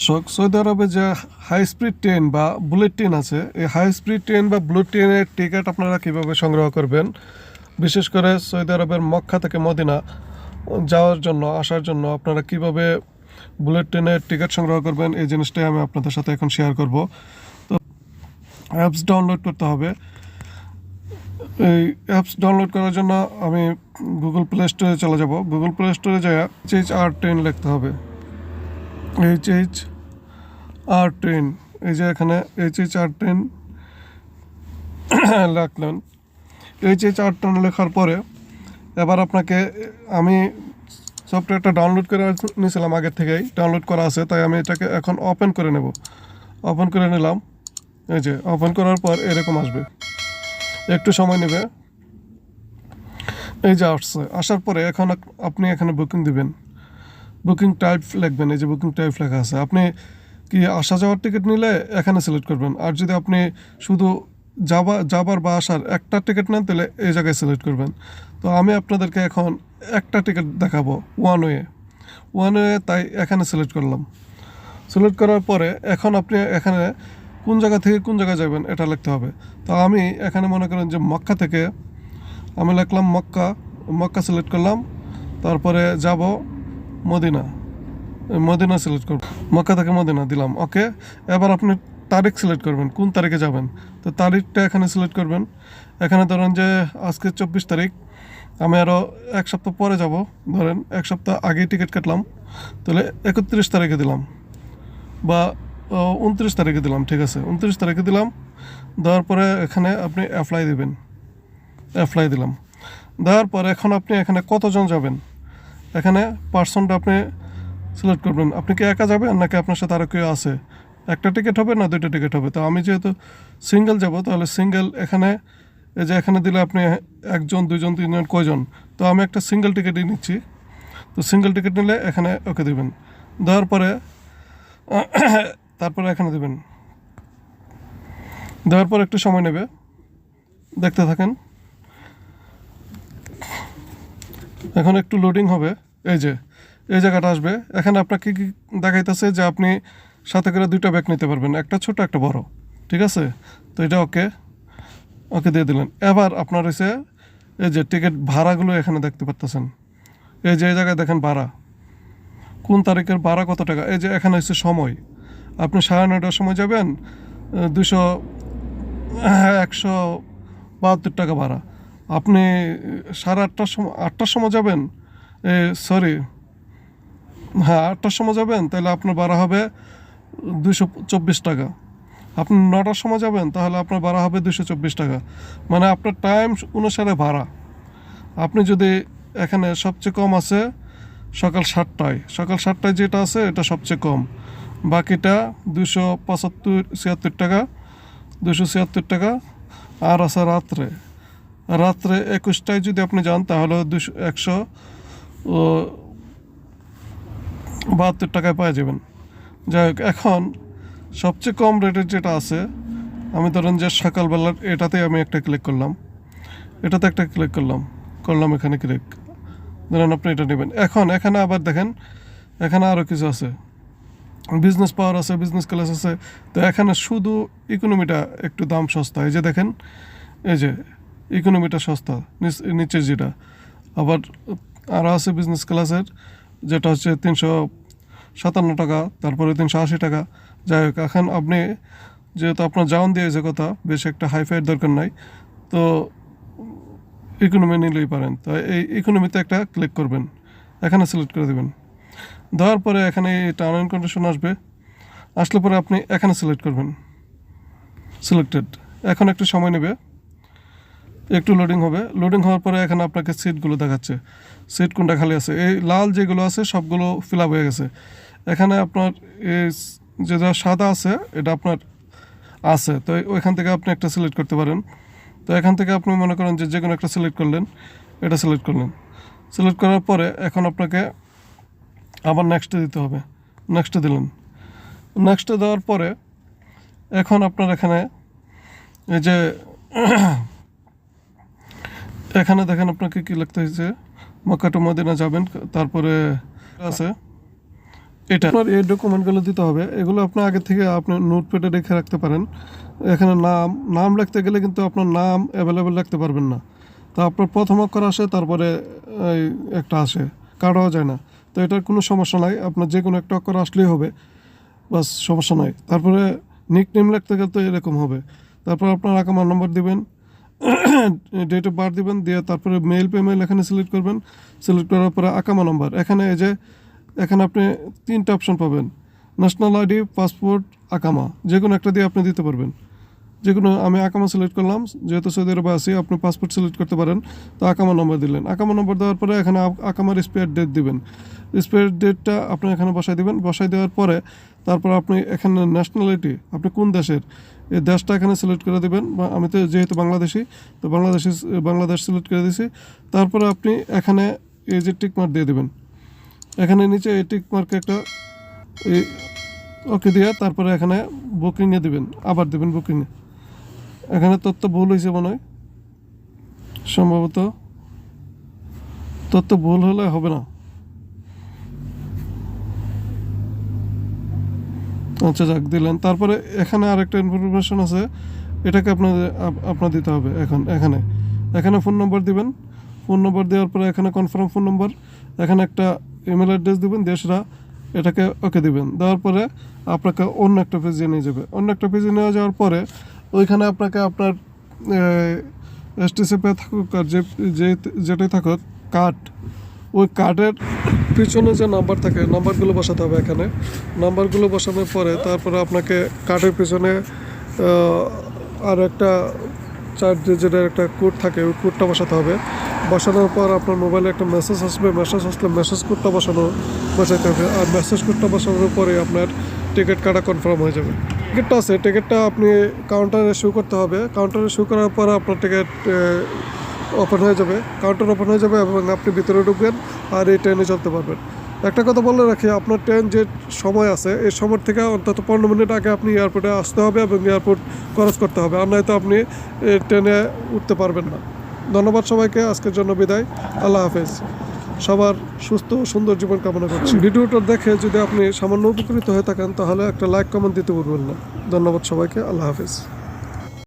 দর্শক সৌদি আরবে যে হাই স্পিড ট্রেন বা বুলেট ট্রেন আছে, এই হাই স্পিড ট্রেন বা বুলেট ট্রেনের টিকিট আপনারা কীভাবে সংগ্রহ করবেন? বিশেষ করে সৌদি আরবের মক্কা থেকে মদিনা যাওয়ার জন্য, আসার জন্য আপনারা কীভাবে বুলেট ট্রেনের টিকিট সংগ্রহ করবেন? এই জিনিসটাই আমি আপনাদের সাথে এখন শেয়ার করব। তো অ্যাপস ডাউনলোড করতে হবে। এই অ্যাপস ডাউনলোড করার জন্য আমি গুগল প্লে স্টোরে চলে যাব। গুগল প্লে স্টোরে যাই এইচ আর ট্রেন লিখতে হবে। এইচ এইচ আর ট্রেন এই যে এখানে এইচ এইচ আর ট্রেন লিখলেন এইচ এইচ আর ট্রেন লেখার পরে এবার আপনাকে আমি সফটওয়্যারটা ডাউনলোড করে নিয়েছিলাম আগের থেকেই। ডাউনলোড করা আছে, তাই আমি এটাকে এখন ওপেন করে নেব। ওপেন করে নিলাম। এই যে ওপেন করার পর এরকম আসবে। একটু সময় নেবে। এই যে আসছে। আসার পরে এখন আপনি এখানে বুকিং দিবেন। বুকিং টাইপ লিখবেন, এই যে বুকিং টাইপ লেখা আছে। আপনি কি আসা যাওয়ার টিকিট নিলে এখানে সিলেক্ট করবেন। আর যদি আপনি শুধু যাবা, যাবার বা আসার একটা টিকিট নেন, তাহলে এই জায়গায় সিলেক্ট করবেন। তো আমি আপনাদেরকে এখন একটা টিকিট দেখাবো ওয়ান ওয়ে ওয়ান ওয়ে তাই এখানে সিলেক্ট করলাম। সিলেক্ট করার পরে এখন আপনি এখানে কোন জায়গা থেকে কোন জায়গায় যাবেন, এটা লিখতে হবে। তো আমি এখানে মনে করেন যে মক্কা থেকে আমি লিখলাম মক্কা মক্কা সিলেক্ট করলাম। তারপরে যাব মদিনা। মদিনা সিলেক্ট করব মক্কা থেকে মদিনা দিলাম ওকে এবার আপনি তারিখ সিলেক্ট করবেন, কোন তারিখে যাবেন? তো তারিখটা এখানে সিলেক্ট করবেন। এখানে ধরেন যে আজকে চব্বিশ তারিখ, আমি আরও এক সপ্তাহ পরে যাব। ধরেন এক সপ্তাহ আগে টিকিট কাটলাম, তাহলে একত্রিশ তারিখে দিলাম। বা উনত্রিশ তারিখে দিলাম, ঠিক আছে? উনত্রিশ তারিখে দিলাম, দেওয়ার পরে এখানে আপনি অ্যাপ্লাই দিবেন। অ্যাপ্লাই দিলাম। দেওয়ার পরে এখন আপনি এখানে কতজন যাবেন? এখানে পার্সনটা আপনি সিলেক্ট করবেন। আপনি কি একা যাবেন নাকি আপনার সাথে আরও কেউ আছে? একটা টিকিট হবে না দুইটা টিকিট হবে? তো আমি যেহেতু সিঙ্গেল যাব, তাহলে সিঙ্গেল এখানে, এই যে এখানে দিলে আপনি একজন, দুইজন, তিনজন, কয়জন? তো আমি একটা সিঙ্গেল টিকিটই নিচ্ছি। তো সিঙ্গেল টিকিট নিলে এখানে ওকে দেবেন। দেওয়ার পরে, তারপরে এখানে দেবেন। দেওয়ার পর একটু সময় নেবে। দেখতে থাকেন। এখন একটু লোডিং হবে। এই যে, এই জায়গাটা আসবে। এখানে আপনাকে কি দেখাইতেছে যে আপনি সাথে করে দুইটা ব্যাগ নিতে পারবেন, একটা ছোট, একটা বড়। ঠিক আছে? তো এটা ওকে ওকে দিয়ে দিলেন। এবার আপনার হচ্ছে এই যে টিকিট ভাড়াগুলো এখানে দেখতে পারতেছেন। এই যে, এই জায়গায় দেখেন ভাড়া। কোন তারিখের ভাড়া কত টাকা? এই যে, এখানে হচ্ছে সময়। আপনি সাড়ে নয়টার সময় যাবেন দুশো একশো বাহাত্তর টাকা ভাড়া। আপনি সাড়ে আটটার সময় আটটার সময় যাবেন সরি হ্যাঁ আটটার সময় যাবেন, তাহলে আপনার ভাড়া হবে দুশো চব্বিশ টাকা। আপনি নটার সময় যাবেন, তাহলে আপনার ভাড়া হবে দুশো চব্বিশ টাকা। মানে আপনার টাইম অনুসারে ভাড়া। আপনি যদি এখানে সবচেয়ে কম আছে সকাল সাতটায় সকাল সাতটায় যেটা আছে এটা সবচেয়ে কম। বাকিটা দুশো পঁচাত্তর ছিয়াত্তর টাকা দুশো ছিয়াত্তর টাকা, আর আছে রাত্রে। রাত্রে একুশটায় যদি আপনি যান, তাহলে দুশো একশো বাহাত্তর টাকায় পাওয়া যাবেন। যাই হোক, এখন সবচেয়ে কম রেটের যেটা আছে, আমি ধরেন যে সকালবেলার এটাতে আমি একটা ক্লিক করলাম। এটাতে একটা ক্লিক করলাম করলাম এখানে ক্লিক ধরেন আপনি এটা নেবেন। এখন, এখানে আবার দেখেন, এখানে আরও কিছু আছে। বিজনেস পাওয়ার আছে বিজনেস ক্লাস আছে। তো এখানে শুধু ইকোনমিটা একটু দাম সস্তা। এই যে দেখেন, এই যে ইকোনমিটা সস্তা, নিচ- নিচের যেটা। আবার আরও আছে বিজনেস ক্লাসের যেটা হচ্ছে তিনশো সাতান্ন টাকা, তারপরে তিনশো আশি টাকা। যাই হোক, এখন আপনি যেহেতু আপনার জাউন দিয়েছে কথা, বেশ একটা হাইফাইয়ের দরকার নাই, তো ইকোনমি নিলেই পারেন। তো এই ইকোনমিতে একটা ক্লিক করবেন, এখানে সিলেক্ট করে দেবেন। দেওয়ার পরে এখানে টার্ম অ্যান্ড কন্ডিশন আসবে, আসলে পরে আপনি এখানে সিলেক্ট করবেন। সিলেক্টেড এখন একটু সময় নেবে। একটু লোডিং হবে। লোডিং হওয়ার পরে এখানে আপনাকে সিটগুলো দেখাচ্ছে। সিট কোনটা খালি আছে? এই লাল যেগুলো আছে, সবগুলো ফিল আপ হয়ে গেছে। এখানে আপনার এই যেটা সাদা আছে, এটা আপনার আছে। তো ওইখান থেকে আপনি একটা সিলেক্ট করতে পারেন। তো এখান থেকে আপনি মনে করেন যে যে কোনো একটা সিলেক্ট করলেন, এটা সিলেক্ট করলেন। সিলেক্ট করার পরে এখন আপনাকে আবার নেক্সটে দিতে হবে। নেক্সটে দিলেন। নেক্সটে দেওয়ার পরে এখন আপনার এখানে এই যে এখানে দেখেন আপনাকে কি লিখতে হয়েছে? মক্কা টু মদিনা যাবেন, তারপরে আছে। এটা আপনার এই ডকুমেন্টগুলো দিতে হবে। এগুলো আপনি আগে থেকে আপনি নোটপ্যাডে রেখে রাখতে পারেন। এখানে নাম নাম লিখতে গেলে কিন্তু আপনার নাম অ্যাভেলেবেল রাখতে পারবেন না। তো আপনার প্রথম অক্ষর আসে, তারপরে একটা আসে, কাটাও যায় না। তো এটার কোনো সমস্যা নাই। আপনার যে কোনো একটা অক্ষর আসলেই হবে। বাস, সমস্যা নাই। তারপরে নিক নেম লিখতে গেলে তো এরকম হবে। তারপর আপনার আকামার নম্বর দিবেন। ডেট অফ বার্থ দেবেন, দিয়ে তারপরে মেল পেমেল এখানে সিলেক্ট করবেন। সিলেক্ট করার পরে আকামা নম্বর এখানে এই যে, এখানে আপনি তিনটা অপশন পাবেন। ন্যাশনাল আইডি পাসপোর্ট আকামা। যে কোনো একটা দিয়ে আপনি দিতে পারবেন। যে কোনো আমি আকামা সিলেক্ট করলাম, যেহেতু সৌদি আরবে আছি, আপনি পাসপোর্ট সিলেক্ট করতে পারেন। তো আকামা নম্বর দিলেন। আকামা নম্বর দেওয়ার পরে এখানে আকামার স্পেয়ার ডেট দিবেন। স্পেয়ার ডেটটা আপনি এখানে বসাই দিবেন। বসাই দেওয়ার পরে তারপর আপনি এখানে ন্যাশনালিটি আপনি কোন দেশের, এই দেশটা এখানে সিলেক্ট করে দিবেন। আমি তো যেহেতু বাংলাদেশি, তো বাংলাদেশি, বাংলাদেশ সিলেক্ট করে দিয়েছি তারপরে আপনি এখানে এই যে টিকমার্ক দিয়ে দেবেন। এখানে নিচে এই টিক মার্কে একটা ওকে দিয়ে তারপরে এখানে বুকিংয়ে দিবেন। আবার দেবেন বুকিংয়ে এখানে তথ্য ভুল হয়েছে মনে হয়। সম্ভবত তথ্য ভুল হলে হবে না। আচ্ছা যাক, দিলেন। তারপরে এখানে আরেকটা ইনফরমেশন আছে। এটাকে আপনার আপ- আপনার দিতে হবে এখন, এখানে। এখানে ফোন নম্বর দিবেন। ফোন নম্বর দেওয়ার পরে এখানে কনফার্ম ফোন নম্বর এখানে একটা ইমেল অ্যাড্রেস দিবেন দেশরা এটাকে ওকে দিবেন। দেওয়ার পরে আপনাকে অন্য একটা পেজে নিয়ে যাবে। অন্য একটা পেজে নিয়ে যাওয়ার পরে ওইখানে আপনাকে আপনার এসটিসিপে থাকুক আর যে যে, যেটাই থাকুক কার্ড ওই কার্ডের পিছনে যে নাম্বার থাকে নাম্বারগুলো বসাতে হবে এখানে। নাম্বারগুলো বসানোর পরে তারপরে আপনাকে কার্ডের পিছনে আর একটা চার ডিজিটের একটা কোড থাকে, ওই কোডটা বসাতে হবে। বসানোর পর আপনার মোবাইলে একটা মেসেজ আসবে। মেসেজ আসলে মেসেজ কোডটা বসানো, বসাইতে হবে। আর মেসেজ কোডটা বসানোর পরে আপনার টিকিট কাটা কনফার্ম হয়ে যাবে। টিকিটটা আছে, টিকিটটা আপনি কাউন্টারে শো করতে হবে। কাউন্টারে শো করার পর আপনার টিকিট ওপেন হয়ে যাবে। কাউন্টার ওপেন হয়ে যাবে এবং আপনি ভিতরে ঢুকবেন আর এই ট্রেনে চলতে পারবেন। একটা কথা বলে রাখি, আপনার ট্রেন যে সময় আছে, এই সময় থেকে অন্তত পনেরো মিনিট আগে আপনি এয়ারপোর্টে আসতে হবে এবং এয়ারপোর্ট ক্রস করতে হবে। আর নয়তো আপনি ট্রেনে উঠতে পারবেন না। ধন্যবাদ সবাইকে, আজকের জন্য বিদায়। আল্লাহ হাফেজ। সবার সুস্থ সুন্দর জীবন কামনা করছি। ভিডিওটা দেখে যদি আপনি সামান্য উপকৃত হয়ে থাকেন, তাহলে একটা লাইক কমেন্ট দিতে ভুলবেন না। ধন্যবাদ সবাইকে, আল্লাহ হাফেজ।